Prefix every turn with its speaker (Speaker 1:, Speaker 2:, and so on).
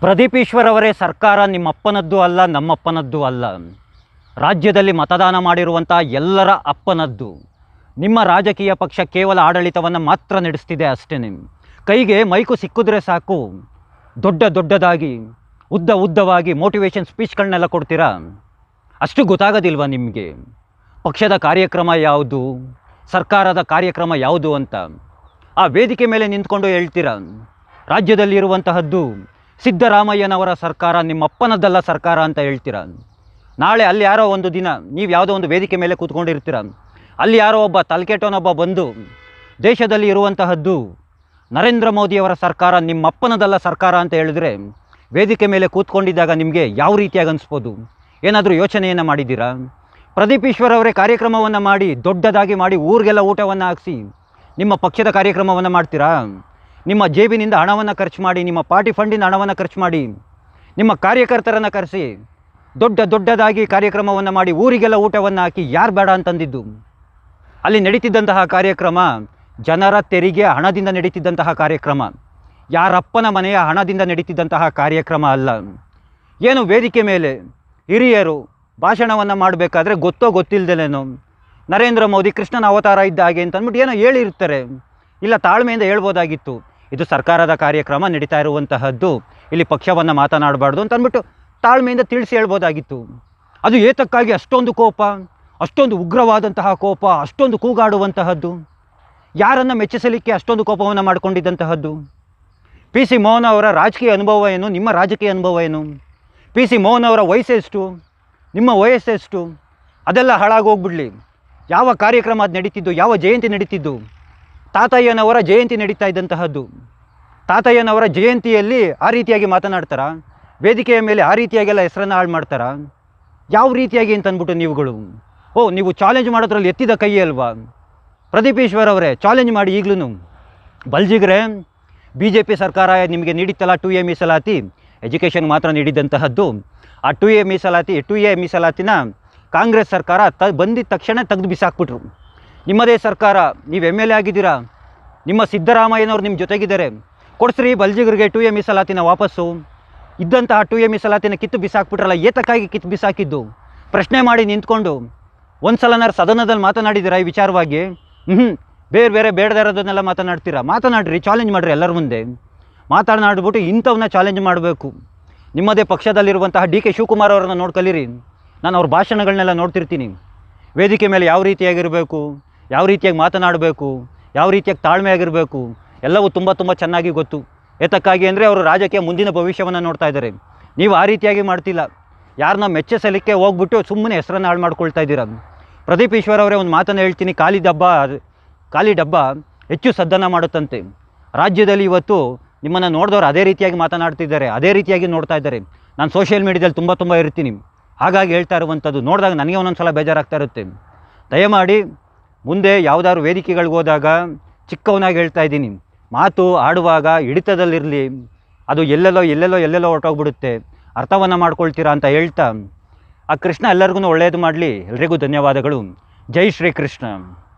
Speaker 1: ಪ್ರದೀಪ್ ಈಶ್ವರ್ ಅವರೇ ಸರ್ಕಾರ ನಿಮ್ಮಪ್ಪನದ್ದು ಅಲ್ಲ, ನಮ್ಮಪ್ಪನದ್ದು ಅಲ್ಲ. ರಾಜ್ಯದಲ್ಲಿ ಮತದಾನ ಮಾಡಿರುವಂಥ ಎಲ್ಲರ ಅಪ್ಪನದ್ದು. ನಿಮ್ಮ ರಾಜಕೀಯ ಪಕ್ಷ ಕೇವಲ ಆಡಳಿತವನ್ನು ಮಾತ್ರ ನಡೆಸ್ತಿದೆ ಅಷ್ಟೇ ನಿಮ್ಮ ಕೈಗೆ ಮೈಕು ಸಿಕ್ಕಿದ್ರೆ ಸಾಕು. ದೊಡ್ಡ ದೊಡ್ಡದಾಗಿ, ಉದ್ದ ಉದ್ದವಾಗಿ ಮೋಟಿವೇಶನ್ ಸ್ಪೀಚ್ಗಳನ್ನೆಲ್ಲ ಕೊಡ್ತೀರಾ? ಅಷ್ಟು ಗೊತ್ತಾಗೋದಿಲ್ವಾ ನಿಮಗೆ? ಪಕ್ಷದ ಕಾರ್ಯಕ್ರಮ ಯಾವುದು? ಸರ್ಕಾರದ ಕಾರ್ಯಕ್ರಮ ಯಾವುದು ಅಂತ. ಆ ವೇದಿಕೆ ಮೇಲೆ ನಿಂತ್ಕೊಂಡು ಹೇಳ್ತೀರಾ? ರಾಜ್ಯದಲ್ಲಿರುವಂತಹದ್ದು ಸಿದ್ದರಾಮಯ್ಯನವರ ಸರ್ಕಾರ ನಿಮ್ಮಪ್ಪನದ್ದಲ್ಲ ಸರ್ಕಾರ ಅಂತ ಹೇಳ್ತೀರ? ನಾಳೆ ಅಲ್ಲಿ ಯಾರೋ ಒಂದು ದಿನ ನೀವು ಯಾವುದೋ ಒಂದು ವೇದಿಕೆ ಮೇಲೆ ಕೂತ್ಕೊಂಡಿರ್ತೀರ? ಅಲ್ಲಿ ಯಾರೋ ಒಬ್ಬ ತಲ್ಕೆಟೋನೊಬ್ಬ ಬಂದು ದೇಶದಲ್ಲಿ ಇರುವಂತಹದ್ದು ನರೇಂದ್ರ ಮೋದಿಯವರ ಸರ್ಕಾರ ನಿಮ್ಮಪ್ಪನದಲ್ಲ ಸರ್ಕಾರ ಅಂತ ಹೇಳಿದ್ರೆ ವೇದಿಕೆ ಮೇಲೆ ಕೂತ್ಕೊಂಡಿದ್ದಾಗ ನಿಮಗೆ ಯಾವ ರೀತಿಯಾಗಿ ಅನಿಸ್ಬೋದು? ಏನಾದರೂ ಯೋಚನೆಯನ್ನು ಮಾಡಿದ್ದೀರಾ? ಪ್ರದೀಪ್ ಈಶ್ವರ್ ಅವರೇ ಕಾರ್ಯಕ್ರಮವನ್ನು ಮಾಡಿ ದೊಡ್ಡದಾಗಿ ಮಾಡಿ ಊರಿಗೆಲ್ಲ ಊಟವನ್ನು ಹಾಕಿಸಿ ನಿಮ್ಮ ಪಕ್ಷದ ಕಾರ್ಯಕ್ರಮವನ್ನು ಮಾಡ್ತೀರಾ? ನಿಮ್ಮ ಜೇಬಿನಿಂದ ಹಣವನ್ನು ಖರ್ಚು ಮಾಡಿ, ನಿಮ್ಮ ಪಾರ್ಟಿ ಫಂಡಿಂದ ಹಣವನ್ನು ಖರ್ಚು ಮಾಡಿ, ನಿಮ್ಮ ಕಾರ್ಯಕರ್ತರನ್ನು ಕರೆಸಿ, ದೊಡ್ಡ ದೊಡ್ಡದಾಗಿ ಕಾರ್ಯಕ್ರಮವನ್ನು ಮಾಡಿ, ಊರಿಗೆಲ್ಲ ಊಟವನ್ನು ಹಾಕಿ ಯಾರು ಬೇಡ ಅಂತಂದಿದ್ದು? ಅಲ್ಲಿ ನಡೀತಿದ್ದಂತಹ ಕಾರ್ಯಕ್ರಮ, ಜನರ ತೆರಿಗೆ ಹಣದಿಂದ ನಡೀತಿದ್ದಂತಹ ಕಾರ್ಯಕ್ರಮ, ಯಾರಪ್ಪನ ಮನೆಯ ಹಣದಿಂದ ನಡೀತಿದ್ದಂತಹ ಕಾರ್ಯಕ್ರಮ ಅಲ್ಲ. ಏನು ವೇದಿಕೆ ಮೇಲೆ ಹಿರಿಯರು ಭಾಷಣವನ್ನು ಮಾಡಬೇಕಾದ್ರೆ ಗೊತ್ತೋ ಗೊತ್ತಿಲ್ಲದೇನೋ ನರೇಂದ್ರ ಮೋದಿ ಕೃಷ್ಣನ ಅವತಾರ ಇದ್ದ ಹಾಗೆ ಅಂತ ಅಂದ್ಬಿಟ್ಟು ಏನೋ ಹೇಳಿರ್ತಾರೆ. ಇಲ್ಲ ತಾಳ್ಮೆಯಿಂದ ಹೇಳ್ಬೋದಾಗಿತ್ತು. ಇದು ಸರ್ಕಾರದ ಕಾರ್ಯಕ್ರಮ ನಡೀತಾ ಇರುವಂತಹದ್ದು. ಇಲ್ಲಿ ಪಕ್ಷವನ್ನು ಮಾತನಾಡಬಾರ್ದು ಅಂತ ಅಂದ್ಬಿಟ್ಟು ತಾಳ್ಮೆಯಿಂದ ತಿಳಿಸಿ ಹೇಳ್ಬೋದಾಗಿತ್ತು. ಅದು ಏತಕ್ಕಾಗಿ ಅಷ್ಟೊಂದು ಕೋಪ, ಅಷ್ಟೊಂದು ಉಗ್ರವಾದಂತಹ ಕೋಪ, ಅಷ್ಟೊಂದು ಕೂಗಾಡುವಂತಹದ್ದು. ಯಾರನ್ನು ಮೆಚ್ಚಿಸಲಿಕ್ಕೆ ಅಷ್ಟೊಂದು ಕೋಪವನ್ನು ಮಾಡಿಕೊಂಡಿದ್ದಂತಹದ್ದು. ಪಿ ಸಿ ಮೋಹನ್ ಅವರ ರಾಜಕೀಯ ಅನುಭವ ಏನು, ನಿಮ್ಮ ರಾಜಕೀಯ ಅನುಭವ ಏನು? ಪಿ ಸಿ ಮೋಹನ್ ಅವರ ವಯಸ್ಸೆಷ್ಟು ನಿಮ್ಮ ವಯಸ್ಸೆಷ್ಟು ಅದೆಲ್ಲ ಹಾಳಾಗೋಗ್ಬಿಡ್ಲಿ. ಯಾವ ಕಾರ್ಯಕ್ರಮ ಅದು ನಡೀತಿದ್ದು, ಯಾವ ಜಯಂತಿ ನಡೀತಿದ್ದು? ತಾತಯ್ಯನವರ ಜಯಂತಿ ನಡೀತಾ ಇದ್ದಂತಹದ್ದು. ತಾತಯ್ಯನವರ ಜಯಂತಿಯಲ್ಲಿ ಆ ರೀತಿಯಾಗಿ ಮಾತನಾಡ್ತಾರಾ? ವೇದಿಕೆಯ ಮೇಲೆ ಆ ರೀತಿಯಾಗೆಲ್ಲ ಹೆಸರನ್ನು ಹಾಳು ಮಾಡ್ತಾರ? ಯಾವ ರೀತಿಯಾಗಿ ಅಂತ ಅಂದ್ಬಿಟ್ಟು ನೀವುಗಳು? ಓ, ನೀವು ಚಾಲೆಂಜ್ ಮಾಡೋದ್ರಲ್ಲಿ ಎತ್ತಿದ ಕೈ ಅಲ್ವಾ? ಪ್ರದೀಪ್ ಅವರೇ ಚಾಲೆಂಜ್ ಮಾಡಿ ಈಗಲೂ ಬಲ್ಜಿಗ್ರೆ ಬಿ ಜೆ ಪಿ ಸರ್ಕಾರ ನಿಮಗೆ ನೀಡಿತ್ತಲ್ಲ ಟು ಎ ಮೀಸಲಾತಿ? ಎಜುಕೇಷನ್ ಮಾತ್ರ ನೀಡಿದಂತಹದ್ದು ಆ ಟು ಎ ಮೀಸಲಾತಿ ಟು ಎ ಮೀಸಲಾತಿನ ಕಾಂಗ್ರೆಸ್ ಸರ್ಕಾರ ತ ಬಂದಿದ್ದ ತಕ್ಷಣ ತೆಗೆದು ಬಿಸಾಕ್ಬಿಟ್ರು. ನಿಮ್ಮದೇ ಸರ್ಕಾರ, ನೀವು ಎಂ ಎಲ್ ಎ ಆಗಿದ್ದೀರಾ? ನಿಮ್ಮ ಸಿದ್ದರಾಮಯ್ಯನವರು ನಿಮ್ಮ ಜೊತೆಗಿದ್ದಾರೆ. ಕೊಡ್ಸ್ರಿ ಬಲ್ಜಿಗರಿಗೆ ಟು ಎ ಮೀಸಲಾತಿನ ವಾಪಸ್ಸು. ಇದ್ದಂತಹ ಟು ಎ ಮೀಸಲಾತಿನ ಕಿತ್ತು ಬಿಸಾಕ್ಬಿಟ್ರಲ್ಲ, ಏತಕ್ಕಾಗಿ ಕಿತ್ತು ಬಿಸಾಕಿದ್ದು? ಪ್ರಶ್ನೆ ಮಾಡಿ ನಿಂತ್ಕೊಂಡು. ಒಂದು ಸಲನಾರು ಸದನದಲ್ಲಿ ಮಾತನಾಡಿದ್ದೀರಾ ಈ ವಿಚಾರವಾಗಿ? ಹ್ಞೂ ಬೇರೆ ಬೇರೆ ಬೇಡದೇ ಇರೋದನ್ನೆಲ್ಲ ಮಾತನಾಡ್ತೀರಾ? ಮಾತನಾಡ್ರಿ ಚಾಲೆಂಜ್ ಮಾಡಿರಿ ಎಲ್ಲರ ಮುಂದೆ. ಮಾತನಾಡ್ಬಿಟ್ಟು ಇಂಥವನ್ನ ಚಾಲೆಂಜ್ ಮಾಡಬೇಕು. ನಿಮ್ಮದೇ ಪಕ್ಷದಲ್ಲಿರುವಂತಹ ಡಿ ಕೆ ಶಿವಕುಮಾರ್ ಅವರನ್ನು ನೋಡ್ಕಲೀರಿ. ನಾನು ಅವ್ರ ಭಾಷಣಗಳನ್ನೆಲ್ಲ ನೋಡ್ತಿರ್ತೀನಿ. ವೇದಿಕೆ ಮೇಲೆ ಯಾವ ರೀತಿಯಾಗಿರಬೇಕು? ಯಾವ ರೀತಿಯಾಗಿ ಮಾತನಾಡಬೇಕು, ಯಾವ ರೀತಿಯಾಗಿ ತಾಳ್ಮೆ ಆಗಿರಬೇಕು, ಎಲ್ಲವೂ ತುಂಬ ತುಂಬ ಚೆನ್ನಾಗಿ ಗೊತ್ತು. ಏತಕ್ಕಾಗಿ ಅಂದರೆ ಅವರು ರಾಜಕೀಯ ಮುಂದಿನ ಭವಿಷ್ಯವನ್ನು ನೋಡ್ತಾ ಇದ್ದಾರೆ. ನೀವು ಆ ರೀತಿಯಾಗಿ ಮಾಡ್ತಿಲ್ಲ. ಯಾರನ್ನ ಮೆಚ್ಚಿಸಲಿಕ್ಕೆ ಹೋಗ್ಬಿಟ್ಟು ಸುಮ್ಮನೆ ಹೆಸರನ್ನು ಹಾಳು ಮಾಡ್ಕೊಳ್ತಾ ಇದ್ದೀರ? ಪ್ರದೀಪ್ ಈಶ್ವರ್ ಅವರೇ ಒಂದು ಮಾತನ್ನು ಹೇಳ್ತೀನಿ. ಖಾಲಿ ಡಬ್ಬ ಖಾಲಿ ಡಬ್ಬ ಹೆಚ್ಚು ಸದ್ದನ ಮಾಡುತ್ತಂತೆ. ರಾಜ್ಯದಲ್ಲಿ ಇವತ್ತು ನಿಮ್ಮನ್ನು ನೋಡಿದವರು ಅದೇ ರೀತಿಯಾಗಿ ಮಾತನಾಡ್ತಿದ್ದಾರೆ, ಅದೇ ರೀತಿಯಾಗಿ ನೋಡ್ತಾ ಇದ್ದಾರೆ. ನಾನು ಸೋಷಿಯಲ್ ಮೀಡಿಯಾದಲ್ಲಿ ತುಂಬ ತುಂಬ ಇರ್ತೀನಿ. ಹಾಗಾಗಿ ಹೇಳ್ತಾ ಇರುವಂಥದ್ದು ನೋಡಿದಾಗ ನನಗೆ ಒಂದೊಂದು ಸಲ ಬೇಜಾರಾಗ್ತಾ ಇರುತ್ತೆ. ದಯಮಾಡಿ ಮುಂದೆ ಯಾವುದಾದ್ರು ವೇದಿಕೆಗಳಿಗೆ ಹೋದಾಗ ಚಿಕ್ಕವನಾಗಿ ಹೇಳ್ತಾ ಇದ್ದೀನಿ, ಮಾತು ಆಡುವಾಗ ಹಿಡಿತದಲ್ಲಿರಲಿ, ಅದು ಎಲ್ಲೆಲ್ಲೋ ಎಲ್ಲೆಲ್ಲೋ ಎಲ್ಲೆಲ್ಲೋ ಹೊರಟೋಗ್ಬಿಡುತ್ತೆ, ಅರ್ಥವನ್ನು ಮಾಡ್ಕೊಳ್ತೀರಾ ಅಂತ ಹೇಳ್ತಾ, ಆ ಕೃಷ್ಣ ಎಲ್ಲರಿಗೂ ಒಳ್ಳೆಯದು ಮಾಡಲಿ. ಎಲ್ರಿಗೂ ಧನ್ಯವಾದಗಳು. ಜೈ ಶ್ರೀ ಕೃಷ್ಣ